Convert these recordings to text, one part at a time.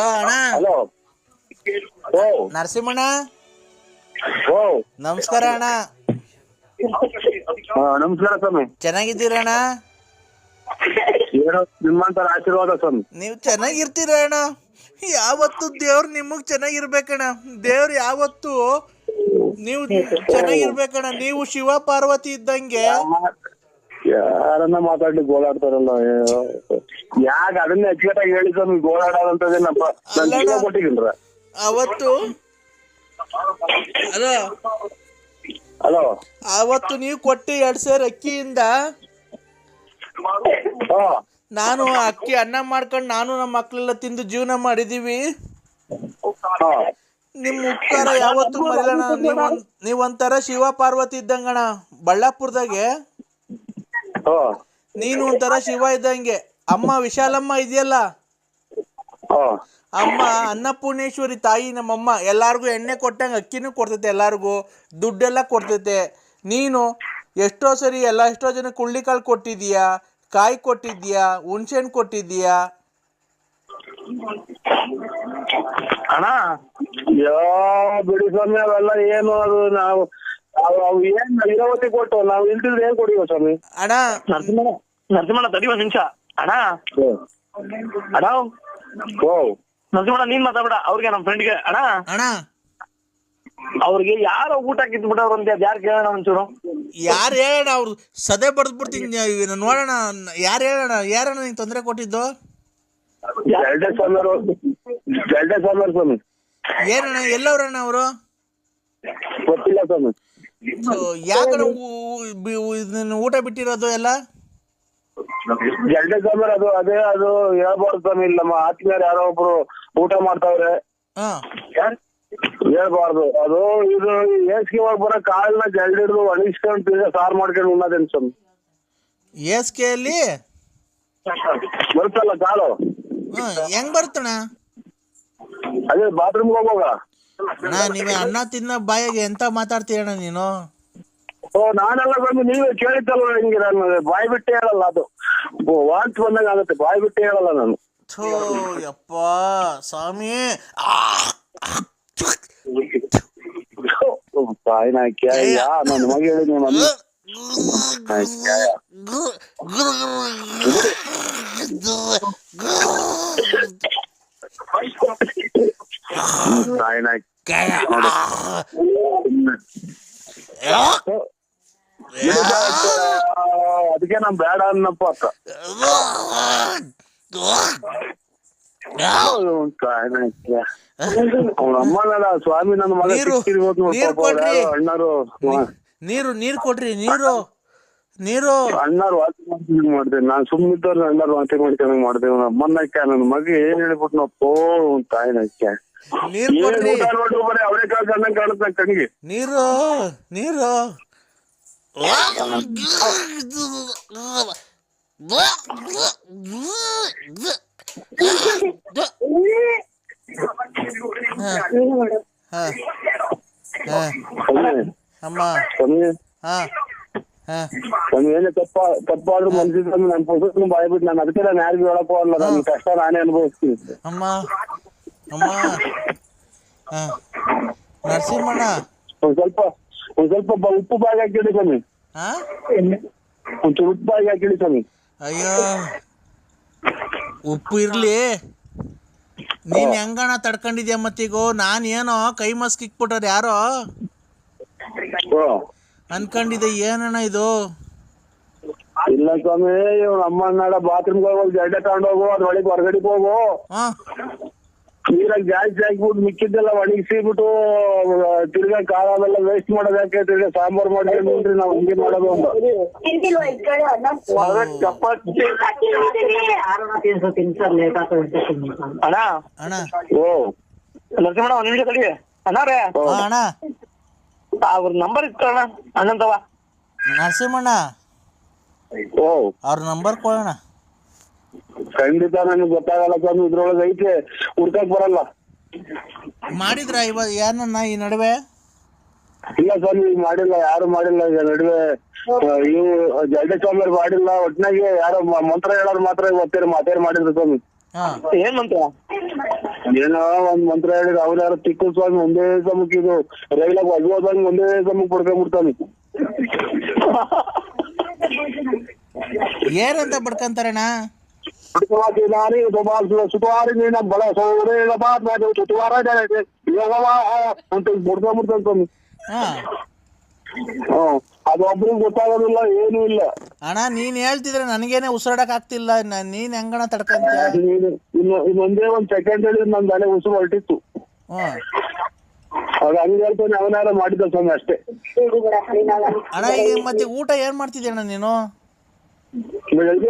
Hello ಅಣ್ಣ. Hello ಓ ನರಸಿಂಹಣ್ಣ. ಓ ನಮಸ್ಕಾರ ಅಣ್ಣ. ಆ, ನಮಸ್ಕಾರ ಸ್ವಾಮಿ. ಚೆನ್ನಾಗಿದ್ದೀರಣ್ಣ? ಏನೋ ನಿಮ್ಮಂತರ ಆಶೀರ್ವಾದ ಸ್ವಾಮಿ. ನೀವು ಚೆನ್ನಾಗಿರ್ತೀರ ಅಣ್ಣ. ಯಾವತ್ತು ದೇವ್ರ ನಿಮಗ್ ಚೆನ್ನಾಗಿರ್ಬೇಕಣ್ಣ. ದೇವ್ರು ಯಾವತ್ತು ನೀವು ಚೆನ್ನಾಗಿರ್ಬೇಕಣ್ಣ. ನೀವು ಶಿವ ಪಾರ್ವತಿ ಇದ್ದಂಗೆ ಯಾರನ್ನ ಮಾತಾಡ್ಲಿಕ್ಕೆ ಗೋಳಾಡ್ತಾರಲ್ಲ ಯಾಕ ಅದನ್ನ ಅಚ್ಚುಕಟ್ಟಾಗಿ ಹೇಳಿ ಸ್ವಾಮಿ ಗೋಳಾಡೋದಂತದೇನಪ್ಪ ನನ್ ಅಲ್ಲಣ್ಣ. ಜೀವ ಕೊಟ್ಟಿದ್ದೀನ್ರ ಅವತ್ತು ಅಲೋ ಹಲೋ. ಅವತ್ತು ನೀವು ಕೊಟ್ಟಿ ಎರಡ್ ಸೇರ್ ಅಕ್ಕಿಯಿಂದ ನಾನು ಅಕ್ಕಿ ಅನ್ನ ಮಾಡ್ಕೊಂಡು ನಾನು ನಮ್ಮ ಮಕ್ಳೆಲ್ಲ ತಿಂದು ಜೀವನ ಮಾಡಿದೀವಿ ನಿಮ್ ಉಪಕಾರ ಯಾವತ್ತೂ ಮರಿಲಣ್ಣ. ನೀವು ನೀವೊಂಥರ ಶಿವ ಪಾರ್ವತಿ ಇದ್ದಂಗಣ ಬಳ್ಳಾಪುರದಾಗೆ ನೀನು ಒಂಥರ ಶಿವ ಇದ್ದಂಗೆ. ಅಮ್ಮ ವಿಶಾಲಮ್ಮ ಇದೆಯಲ್ಲ? ಅಮ್ಮ ಅನ್ನಪೂರ್ಣೇಶ್ವರಿ ತಾಯಿ ನಮ್ಮಮ್ಮ. ಎಲ್ಲಾರ್ಗು ಎಣ್ಣೆ ಕೊಟ್ಟಂಗ ಅಕ್ಕಿನೂ ಕೊಡ್ತೈತೆ ಎಲ್ಲಾರ್ಗು. ದುಡ್ಡೆಲ್ಲ ಕೊಡ್ತೈತೆ. ನೀನು ಎಷ್ಟೋ ಸರಿ ಎಲ್ಲ ಎಷ್ಟೋ ಜನ ಕುಳ್ಳಿಕಾಳು ಕೊಟ್ಟಿದೀಯಾ ಕಾಯಿ ಕೊಟ್ಟಿದ್ಯಾ ಹುಣ್ಸೆಹಣ್ಣು ಕೊಟ್ಟಿದ್ಯಾ ಅಣ್ಣ ಯೋ ಬಿಡಿ ಸ್ವಾಮಿ ಅವೆಲ್ಲ ಏನು ಅದು ನಾವು ಅವು ಅವು ಏನ್ ಇರಾವತಿ ಕೊಟ್ಟು ನಾವು ಇಲ್ದಿದ್ರೆ ಏನ್ ಕೊಡಿವ ಸ್ವಾಮಿ? ಅಣ್ಣ. ನರಸಿಂಹಣ್ಣ ನರಸಿಂಹಣ್ಣ ತಡಿ ಒಂದ್ ನಿಮಿಷ. ಅಣ್ಣ. ಅಣ್ಣ ಓ ನರಸಿಂಹಣ್ಣ ನೀನ್ ಮಾತಾಡ ಅವ್ರಿಗೆ ನಮ್ಮ ಫ್ರೆಂಡ್ಗೆ ಅಣ್ಣ. ಅಣ್ಣ. ಅವ್ರಿಗೆ ಯಾರೋ ಊಟ ಕಿತ್ಬಿಟ್ಟವ್ರು ಅಂತ ಯಾರು ಕೇಳೋಣ ಒಂಚೂರು? ಯಾರು ಹೇಳೋಣ ಅವ್ರು ಸದೆ ಬಡ್ದು ಬಿಡ್ತೀನಿ ನೋಡೋಣ. ಯಾರು ಹೇಳೋಣ? ಯಾರಣ್ಣ ನಿಂಗೆ ತೊಂದರೆ ಕೊಟ್ಟಿದ್ದು? ಜಲ್ಡೆ ಸ್ವಾಮಿಯವರು ಜಲ್ಡೆ ಸ್ವಾಮಿಯವರು ಸ್ವಾಮಿ. ಏನಣ್ಣ ಎಲ್ಲವ್ರಣ್ಣ ಅವರು? ಗೊತ್ತಿಲ್ಲ ಸ್ವಾಮಿ. ಇದನ್ನ ಊಟ ಬಿಟ್ಟಿರೋದು ಎಲ್ಲ? ಜಲ್ಡೆ ಸಾಂಬಾರ್ ಅದು ಅದೇ ಅದು ಹೇಳ್ಬಾರ್ದು ಸ್ವಾಮಿ. ಇಲ್ಲಿ ನಮ್ಮ ಆತ್ಮೀಯರು ಯಾರೋ ಒಬ್ರು ಊಟ ಮಾಡ್ತಾವ್ರೆ. ಹಾಂ. ಹೇಳ್ಬಾರ್ದು. ಅದು ಇದು ಏಸ್ಗೆ ಒಳಗ್ ಬರೋ ಕಾಳನ್ನ ಜಲ್ಡಿ ಹಿಡಿದು ಒಣಗಿಸ್ಕೊಂಡು ತಿರ್ಗಾ ಸಾರು ಮಾಡ್ಕೊಂಡು ಉಣ್ಣೋದೇನು ಸ್ವಾಮಿ? ಏಸ್ಕೆಯಲ್ಲಿ ಬರುತ್ತಲ್ಲ ಕಾಲು? ಹೆಂಗ್ ಬರ್ತಣ್ಣ ಅದೇ ಬಾತ್ರೂಮ್ಗೆ ಹೋಗುವಾಗ? ಅಣ್ಣ ನೀವೇ ಅನ್ನ ತಿನ್ನ ಬಾಯಿಗೆ ಎಂತ ಮಾತಾಡ್ತೀಯಣ್ಣ ನೀನು? ಓ ನಾನೆಲ್ಲ ಬಂದು ನೀವೇ ಕೇಳಿದ್ದಲ್ವ ಹಿಂಗೆ ನಾನು ಬಾಯಿ ಬಿಟ್ಟೆ ಹೇಳಲ್ಲ ಅದು. ವಾಂತ್ ಬಂದಂಗ ಆಗುತ್ತೆ ಬಾಯಿ ಬಿಟ್ಟೆ ಹೇಳಲ್ಲ ನಾನು. ಥೋ ಯಪ್ಪ ಸ್ವಾಮಿ. ಆ! ಬಾಯಿ ಕ್ಯಾಯ ನನ್ನ ಮಗ ಹೇಳಿದ್ನಿ ಮಮ್ಮಿ ಅದಕ್ಕೆ ನಮ್ ಬೇಡ ಅನ್ನಪ್ಪ ಅಮ್ಮನಲ್ಲ ಸ್ವಾಮಿ ನನ್ನ ಮಗ ಅಣ್ಣರು ನೀರು ನೀರು ಕೊಡ್ರಿ ನೀರು ನೀರು. ಅಣ್ಣಾರು ವಾಂತಿ ಮಾಡ್ತೀನಿ ಮಾಡಿದೆ. ನಾನ್ ಸುಮ್ಮನಿದ್ದವ್ರು ಅಣ್ಣಾರು ವಾಂತಿ ಮಾಡ್ಕೊಂಡ್ ಮಾಡಿದೆ. ಅಮ್ಮನ ಅಮ್ಮನಕ್ಕ ನನ್ನ ಮಗ ಏನ್ ಹೇಳ್ಬಿಟ್ನಪ್ಪೋ ತಾಯಿನಕ್ಕ ನೀರು ಕೊಡ್ರಿ. ನೀರು ನೀರು. ಅಮ್ಮ. ಹಾ ಹಾ. ಏನೇ ತಪ್ಪ ತಪ್ಪಾದ್ರೂ ಮನ್ಸಿಗೆ ನನ್ನ ನನ್ ಪುಸ್ತಕ ಬಾಯ್ ಬಿಟ್ಟು ನಾನು ಅದಕ್ಕೆ ನಾನು ಯಾರಿಗೂ ಹೇಳಕ್ ಹೋಗಲ್ಲ ನನ್ನ ಕಷ್ಟ ನಾನೇ ಅನುಭವಿಸ್ತೀನಿ. ಅಮ್ಮ. ಅಮ್ಮ. ಹಾ. ನರಸಿಂಹಣ್ಣ. ಒಂದ್ ಸ್ವಲ್ಪ ಒಂದ್ ಸ್ವಲ್ಪ ಬ- ಉಪ್ಪು ಬಾಯಿಗೆ ಹಾಕಿಡಿ ಸ್ವಾಮಿ. ಹಾ? ಒಂಚೂರು ಉಪ್ಪು ಬಾಯಿಗೆ ಹಾಕಿಡಿ ಸ್ವಾಮಿ. ಅಯ್ಯೋ. ಉಪ್ಪು ಇರ್ಲಿ. ನೀನ್ ಹೆಂಗಣ ತಡ್ಕೊಂಡಿದ್ಯಾ ಮತ್ತೀಗೋ? ನಾನ್ ಏನೋ ಕೈ ಮಸ್ಕ್ ಇಕ್ಬಿಟ್ಟಾರ ಯಾರೋ? ಓ. ಅನ್ಕೊಂಡಿದ್ದೆ ಏನಣ್ಣ ಇದು? ಇಲ್ಲ ಸ್ವಾಮಿ ಇವ್ನ ಅಮ್ಮ ನಾಡ ಬಾತ್ರೂಮ್ಗೆ ಹೋಗೋ ಜಡ್ಡೆ ತಗೊಂಡೋಗು ಅದ್ರೊಳಗೆ ಹೊರಗಡೆ ಹೋಗು. ಹಾ. ನೀರಾಗ ಜಾಸ್ತಿ ಹಾಕ್ಬಿಟ್ಟು ಮಿಕ್ಕಿದ್ದೆಲ್ಲ ಒಣಗಿಸಿಬಿಟ್ಟು ತಿರ್ಗಾ ಕಾಳೆಲ್ಲ ವೇಸ್ಟ್ ಮಾಡೋದ್ ಯಾಕೆ? ತಿರ್ಗಾ ಸಾಂಬಾರ್ ಮಾಡ್ಕೊಂಡು ನೋಡ್ರಿ ನಾವ್ ಹಿಂಗೆ ಮಾಡೋದು. ಕಡೆ ಅಣ್ಣ? ಅಣ್ಣ. ಓ. ನರಸಿಂಹಣ್ಣ ಒಂದ್ ನಿಮಿಷ ತಡಿ. ಅಣ್ಣಾರೇ ಓ ಅಣ್ಣ. ಅವ್ರ ನಂಬರ್ ಇಟ್ಕೊಳ್ಳೋಣ ಅಣ್ಣಂತವ ನರಸಿಂಹಣ್ಣ. ಓ. ಅವ್ರ ನಂಬರ್ ಕೊಡೋಣ. ಖಂಡಿತ ನನಗೆ ಗೊತ್ತಾಗಲ್ಲ ಸ್ವಾಮಿ ಇದ್ರೊಳಗೆ ಐತೆ. ಹುಡ್ಕಕ್ ಬರಲ್ಲ. ಮಾಡಿದ್ರ ಇವಾಗ ಯಾರನ್ನ ಈ ನಡುವೆ? ಇಲ್ಲ ಸ್ವಾಮಿ ಈಗ ಮಾಡಿಲ್ಲ ಯಾರು ಮಾಡಿಲ್ಲ ಈಗ ನಡುವೆ. ಆ, ಇವು ಜಲ್ಡೆ ಸ್ವಾಮಿ ಮಾಡಿಲ್ಲ ಒಟ್ನಾಗೆ ಯಾರೋ ಮ- ಮಂತ್ರ ಹೇಳೋರು ಮಾತ್ರ ಒತ್ತೇರಿ ಮಾತೇರಿ ಮಾಡಿದ್ರು ಸ್ವಾಮಿ. ಹಾ. ಏನ್ ಮಂತ್ರ? ಏನೋ ಒಂದ್ ಮಂತ್ರ ಹೇಳಿದ್ರೆ ಅವ್ರ ಯಾರು ತಿಕ್ಕು ಸ್ವಾಮಿ ಒಂದೇ ಸಮಕ್ ಇದು ರೈಲಾಗ ಹೋದಂಗ್ ಒಂದೇ ಸಮಕ್ ಪಡ್ಕೊಂಡ್ಬಿಡ್ತಾನೆ. ಏನಂತ ಬಡ್ಕಂತಾರಣ್ಣ ಸುತುವಾರಿ ಸುತುವಾರಿ ನೀನ ಬಳ ಸೋರೆ ಬಾತ್ ಮಾಡಿ ಸುತುವಾರ ಅಂತ ಬಡ್ಕೊಂಡ್ಬಿಡ್ತಾನೆ ಸ್ವಾಮಿ ಹಾ. ಹ್ಮ್ ಅದು ಒಬ್ರಿಗೆ ಗೊತ್ತಾಗೋದಿಲ್ಲ ಏನೂ ಇಲ್ಲ ಅಣ್ಣ ನೀನ್ ಹೇಳ್ತಿದ್ರೆ ನನಗೇನೆ ಉಸಿರಾಡಕ್ ಆಗ್ತಿಲ್ಲ. ನೀನ್ ಹೆಂಗಣ ತಡ್ಕಂತ ನೀನು ಇನ್ನು ಇನ್ನೊಂದೇ ಒಂದ್ ಸೆಕೆಂಡ್ ಹೇಳಿದ್ರೆ ನನ್ ತಲೆ ಉಸಿರು ಹೊರಟಿತ್ತು ಆಗ ಹಂಗೆ ಹೇಳ್ತಾನೆ ಅವನಾರ ಮಾಡಿದ ಸ್ವಾಮಿ ಅಷ್ಟೇ ಅಣ್ಣ ಈಗ ಮತ್ತೆ ಊಟ ಏನ್ ಮಾಡ್ತಿದ್ದೆ ಅಣ್ಣ ನೀನು? ಇದು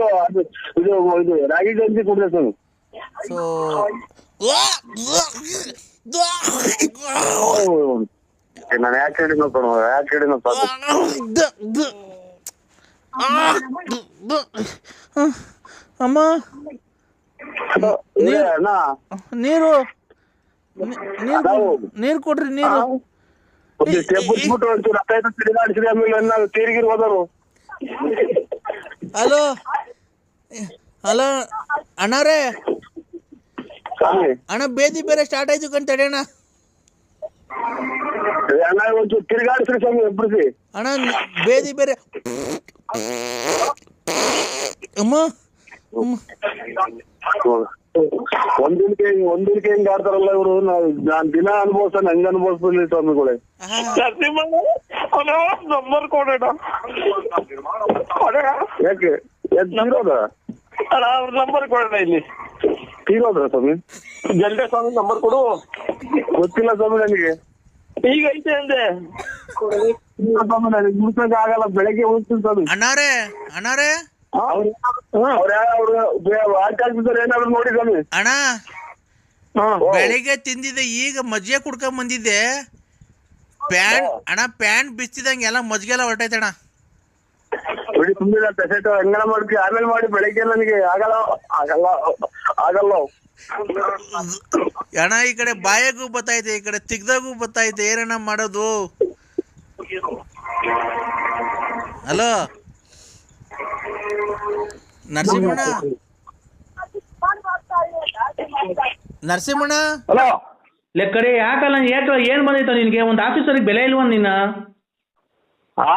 ಇದು ಇದು ರಾಗಿ ಗಂಜಿ ಕುಡಿದೆ ಸ್ವಾಮಿ ಸೊ ನಾನು ಯಾಕೆ ಹೇಳಿನ ಕಣೋ ಯಾಕೆ ಹೇಳಿನ ಸಾಕು. ಅಮ್ಮ ನೀರು ನೀರು ನೀ- ನೀರ್ ನೀರ್ ಕೊಡ್ರಿ ನೀರು. ಬಿಟ್ಬಿಟ್ಟು ಒಂಚೂರು ತಿರುಗಾಡಿಸಿದ್ರೆ ಆಮೇಲೆ ಎಲ್ಲ ತೀರಿಗಿರಿ ಹೋದರು ಹಲೋ. ಹಲೋ. ಅಣ್ಣರೇ ರೇ. ಅಣ್ಣ ಬೇದಿ ಬೇರೆ ಸ್ಟಾರ್ಟ್ ಆಯ್ತು ಕಣ್ ಅಣ್ಣ. ಏ ಅಣ್ಣ ಒಂಚೂರು ತಿರುಗಾಡಿಸ್ರಿ ಸ್ವಾಮಿ ಅಣ್ಣ ಬೇದಿ ಬೇರೆ. ಅಮ್ಮ ಅಮ್ಮ. ಒಂದಿನಕ್ಕೆ ಒಂದಿನಕ್ಕೆ ಹೆಂಗ್ ಆಡ್ತಾರಲ್ಲ ಇವರು? ನಾನ್ ದಿನ ಅನುಭವಿಸ್ತಾನೆ ಹಂಗ ಅನುಭವಿಸ್ಬಿಡ್ಲಿ ಸ್ವಾಮಿಗಳೇ. ಆಹಾ. ನಂಬರ್ ಕೊಡೋಣ. ಯಾಕೆ? ಯಾಕೆ ತೀರೋದ ಅಣ್ಣ ಅವ್ರ ನಂಬರ್ ಕೊಡೋಣ ಇಲ್ಲಿ. ತೀರೋದ್ರ ಸ್ವಾಮಿ? ಜಲ್ದೆ ಸ್ವಾಮಿ ನಂಬರ್ ಕೊಡು. ಗೊತ್ತಿಲ್ಲ ಸ್ವಾಮಿ ನನಗೆ. ಈಗ ಐತೆ ಅಂದೆ. ಸ್ವಾಮಿ ನನಗೆ ಆಗಲ್ಲ. ಬೆಳಗ್ಗೆ ಹೋಗ್ತೀನಿ ಸ್ವಾಮಿ. ಅಣ್ಣಾರೇ ಅಣ್ಣಾರೇ? ಅವ್ರು ಅವ್ರ ಅವ್ರು ಏನಾದ್ರು ನೋಡಿ ಸ್ವಾಮಿ. ಅಣ್ಣ ಹಾ. ಬೆಳಿಗ್ಗೆ ತಿಂದಿದ್ದೆ ಈಗ ಮಜ್ಜಿಗೆ ಕುಡ್ಕೊಂಡ್ ಬಂದಿದ್ದೆ. ಪ್ಯಾನ್ ಅಣ್ಣ ಪ್ಯಾನ್ ಬಿಚ್ಚಿದಂಗೆ ಎಲ್ಲ ಮಜ್ಜಿಗೆಲ್ಲ ಹೊರಟೈತೆ ಅಣ್ಣ. ಬಿಡಿ ತುಂಬಿದ ಪೆಸೆಟ್ ಹೆಂಗನ ಮಾಡ್ತಿ ಆಮೇಲೆ ಮಾಡಿ ಬೆಳಿಗ್ಗೆ ನನಗೆ ಆಗಲ್ಲ ಆಗಲ್ಲ ಆಗಲ್ಲ. ಅಣ್ಣ ಈ ಕಡೆ ಬಾಯಾಗೂ ಬತ್ತೈತೆ ಈ ಕಡೆ ತಿಗ್ದಾಗೂ ಬತ್ತಾಯ್ತೆ ಏನಣ್ಣ ಮಾಡೋದು? ಹಲೋ? ನರಸಿಂಹಣ್ಣ? ನರಸಿಂಹಣ್ಣ? ಹಲೋ? ಲೆಕ್ಕಡೆ ಯಾಕಲ್ಲ ಯಾಕ ಏನ್ ಬಂದಿತ್ತ ನಿನ್ಗೆ? ಒಂದು ಆಫೀಸರಿಗೆ ಬೆಲೆ ಇಲ್ವ ನಿನ್ನ? ಆ?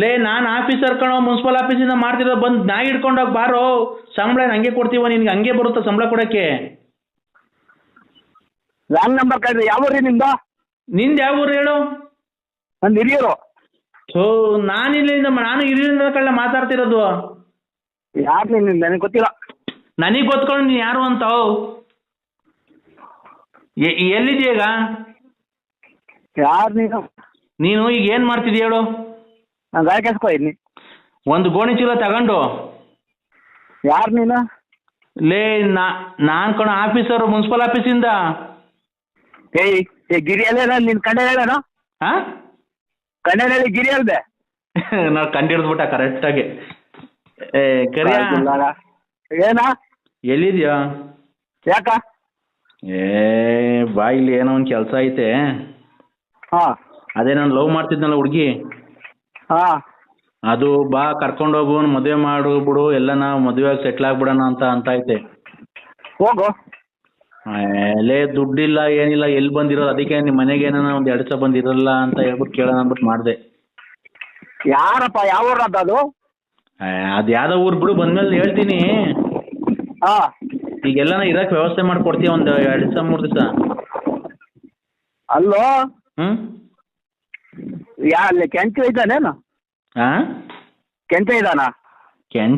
ಲೇ ನಾನು ಆಫೀಸರ್ ಕಣೋ ಮುನ್ಸಿಪಲ್ ಆಫೀಸಿಂದ ಮಾಡ್ತಿರೋ ಬಂದು ನಾ ಹಿಡ್ಕೊಂಡೋಗಿ ಬಾರೋ. ಸಂಬಳ ಏನ್ ಹಂಗೆ ಕೊಡ್ತೀವ ನಿನ್ಗೆ ಹಂಗೆ ಬರುತ್ತಾ ಸಂಬಳ ಕೊಡಕ್ಕೆ? ರಾಂಗ್ ನಂಬರ್ ಕಳ್ರಿ ಯಾವ ಊರಿ ನಿಂದ ನಿಂದು ಯಾವ ಊರು ಹೇಳು? ನಂದು ಹಿರಿಯರು. ಸೊ ನಾನು ಇಲ್ಲಿಂದ ನಾನು ಇಲ್ಲಿಂದ ಕಳ್ಳ ಮಾತಾಡ್ತಿರೋದು. ಯಾರು ನೀನು ನನಗೆ ಗೊತ್ತಿಲ್ಲ. ನನಗೆ ಗೊತ್ಕೊಂಡು ನೀನು ಯಾರು ಅಂತ? ಎಲ್ಲಿದ್ಯಾ ಈಗ? ಯಾರು ನೀನು? ನೀನು ಈಗ ಏನು ಮಾಡ್ತಿದ್ಯ ಹೇಳು? ನಾನು ಗಾಯ ಕೆಲ್ಸಕ್ಕೆ ಹೋಗಿದ್ನಿ. ಒಂದು ಗೋಣಿ ಚೀಲ ತಗೊಂಡು. ಯಾರು ನೀನು? ಲೇ ನಾ ನಾನು ಕಣ ಆಫೀಸರು ಮುನ್ಸಿಪಲ್ ಆಫೀಸಿಂದ. ಏಯ್ ಏ ಗಿರಿ ಅಲ್ಲೇನ ನಿನ್ ಕಂಡ ಹೇಳೋಣ ಹಾ? ಕಂಡ ಹೇಳಿ ಗಿರಿ ಅಲ್ದೆ? ನಾವು ಕಂಡಿಡ್ದ್ಬಿಟ್ಟ ಕರೆಕ್ಟಾಗಿ ಏ ಕರಿಯ? ಏನ? ಎಲ್ಲಿದ್ಯಾ? ಯಾಕ? ಏ ಬಾ ಇಲ್ಲಿ ಏನೋ ಒಂದು ಕೆಲಸ ಐತೆ. ಹಾ. ಅದೇ ನಾನು ಲವ್ ಮಾಡ್ತಿದ್ನಲ್ಲ ಹುಡುಗಿ. ಹಾ. ಅದು ಬಾ ಕರ್ಕೊಂಡು ಕರ್ಕೊಂಡೋಗು ಮದುವೆ ಮಾಡು ಬಿಡು ಎಲ್ಲ ನಾವು ಮದುವೆ ಸೆಟ್ಲ್ ಆಗ್ಬಿಡೋಣ ಅಂತ ಅಂತ ಐತೆ. ಹೋಗು. ಲೇ ದುಡ್ಡಿಲ್ಲ ಏನಿಲ್ಲ ಎಲ್ಲಿ ಬಂದಿರೋದು? ಅದಕ್ಕೆ ನಿಮ್ಮ ಮನೆಗೆ ಏನೋ ಒಂದು ಎರಡು ಸಾವಿರ ಬಂದಿರಲ್ಲ ಅಂತ ಹೇಳ್ಬಿಟ್ಟು ಕೇಳೋಣ ಅಂದ್ಬಿಟ್ಟು ಮಾಡಿದೆ. ಯಾರಪ್ಪ ಯಾವ ಊರದ ಅದು? ಅದು ಯಾವ್ದೋ ಊರ್ ಬಿಡು ಬಂದ್ಮೇಲೆ ಹೇಳ್ತೀನಿ. ಹಾ. ಈಗೆಲ್ಲ ಇರಕ್ಕೆ ವ್ಯವಸ್ಥೆ ಮಾಡ್ಕೊಡ್ತೀವಿ ಒಂದು ಎರಡು ದಿವಸ ಮೂರು ದಿವಸ? ಅಲ್ಲೋ? ಹ್ಞೂ ಯಾ ಅಲ್ಲಿ ಕೆಂಚು ಇದ್ದಾನೇನು? ಹಾಂ ಕೆಂಚ ಇದ್ದಾನ? ಕೆಂಚ